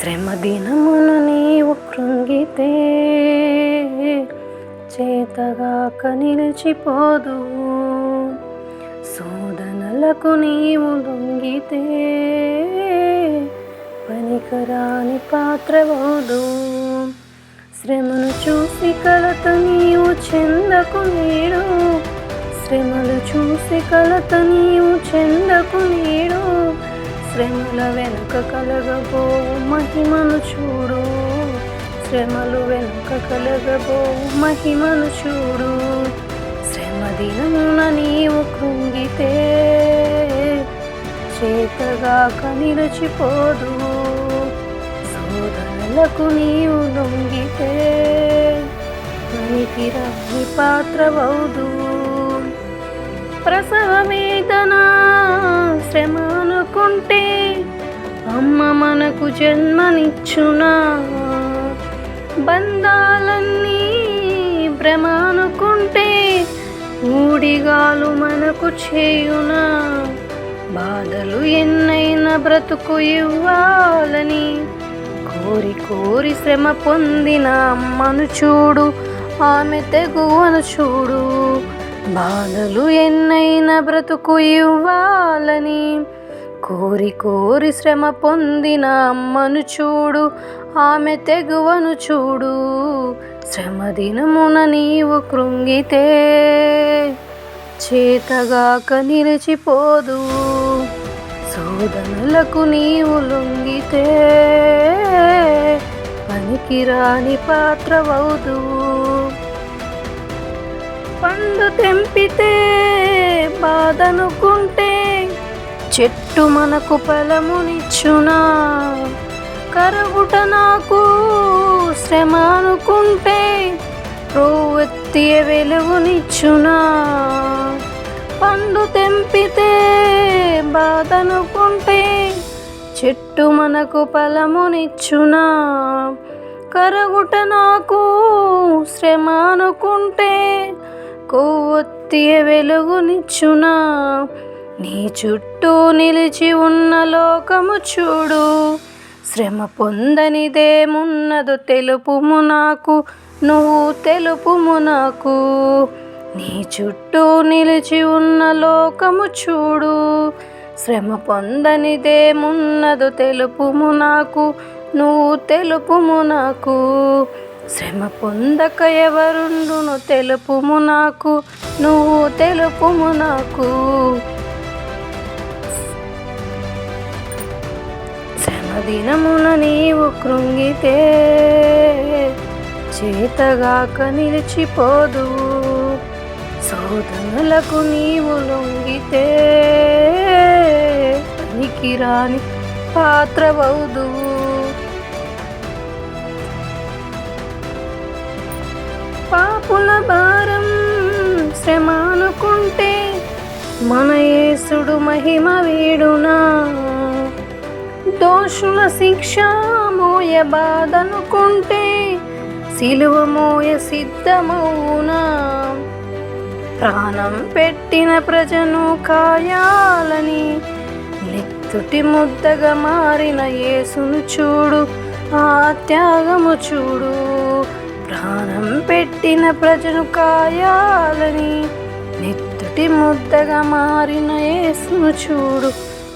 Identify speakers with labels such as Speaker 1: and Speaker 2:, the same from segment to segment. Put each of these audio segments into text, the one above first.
Speaker 1: శ్రమ దినమున నీవు కృంగితే చేతగాక నిలిచిపోదు. శోధనలకు నీవు లొంగితే పనికరాని పాత్రవోదు. శ్రమను చూసి కలత నీవు చెందకు నేడు. శ్రమలు చూసి కలత నీవు చెందకు నేడు. శ్రమల వెనుక కలగబోవు మహిమను చూడు. శ్రమలు వెనుక కలగబోవు మహిమను చూడు. శ్రమ దినమున నీవు కృంగితే చేతగాక నిలిచిపోదు. శోధనలకు నీవు లొంగితే పనికిరాని పాత్రవౌదు. ప్రసవ వేదన శ్రమ జన్మనిచ్చునా? బంధాలన్నీ భ్రమానుకుంటే ఊడిగాలు మనకు చేయునా? బాధలు ఎన్నైనా బ్రతుకు ఇవ్వాలని కోరి కోరి శ్రమ పొందిన అమ్మను చూడు ఆమె తెగువను చూడు. బాధలు ఎన్నైనా బ్రతుకు ఇవ్వాలని కోరి కోరి శ్రమ పొందిన అమ్మను చూడు ఆమె తెగువను చూడు. శ్రమ దినమున నీవు కృంగితే చేతగాక నిలిచిపోదు. శోధనలకు నీవు లొంగితే పనికిరాని పాత్రవౌదు. పండు తెంపితే బాధనుకుంటే చెట్టు మనకు ఫలమునిచ్చునా? కరగుట నాకు శ్రమ అనుకుంటే రోవెత్తియ వెలుగునిచ్చునా? పండు తెంపితే బాధనుకుంటే చెట్టు మనకు ఫలమునిచ్చునా? కరగుట నాకు శ్రమ అనుకుంటే కొవ్వొత్తియ వెలుగునిచ్చునా? నీ చుట్టూ నిలిచి ఉన్న లోకము చూడు. శ్రమ పొందనిదేమున్నదో తెలుపుము నాకు నువ్వు తెలుపుము నాకు. నీ చుట్టూ నిలిచి ఉన్న లోకము చూడు. శ్రమ పొందనిదేమున్నదో తెలుపుము నాకు నువ్వు తెలుపుము నాకు. శ్రమ పొందక ఎవరుండును తెలుపుము నాకు నువ్వు తెలుపుము నాకు. దినమున నీవు కృంగితే చేతగాక నిలిచిపోదు. శోధనలకు నీవు లొంగితే పనికిరాని పాత్రవౌదు. పాపుల భారం శ్రమానుకుంటే మన యేసుడు మహిమ వీడునా? మనుషుల శిక్ష మోయ బాధనుకుంటే సిలువ మోయ సిద్ధమవునా? ప్రాణం పెట్టిన ప్రజను కాయాలని నెత్తుటి ముద్దగా మారిన యేసును చూడు ఆ త్యాగము చూడు. ప్రాణం పెట్టిన ప్రజను కాయాలని నెత్తుటి ముద్దగా మారిన యేసును చూడు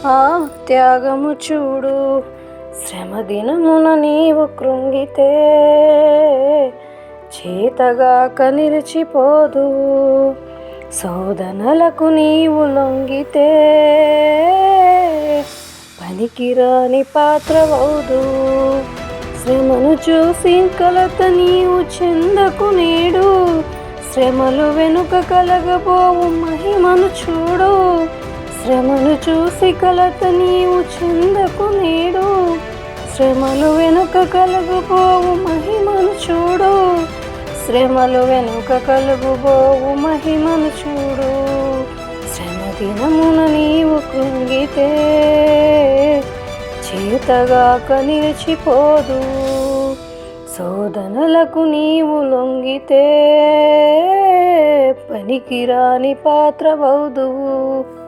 Speaker 1: ఆ త్యాగము చూడు. శ్రమ దినమున నీవు కృంగితే చేతగాక నిలిచిపోదు. శోధనలకు నీవు లొంగితే పనికిరాని పాత్రవౌదు. శ్రమను చూసి కలత నీవు చెందకు నేడు. శ్రమలు వెనుక కలగబోవు మహిమను చూడు. శ్రమను చూసి కలత నీవు చెందకు నేడు. శ్రమలు వెనుక కలుగుబోవు మహిమను చూడు. శ్రమలు వెనుక కలుగుబోవు మహిమను చూడు. శ్రమ దినమున నీవు కృంగితే చేతగాక నిలిచిపోదు. శోధనలకు నీవు లొంగితే పనికిరాని పాత్రవౌదువు.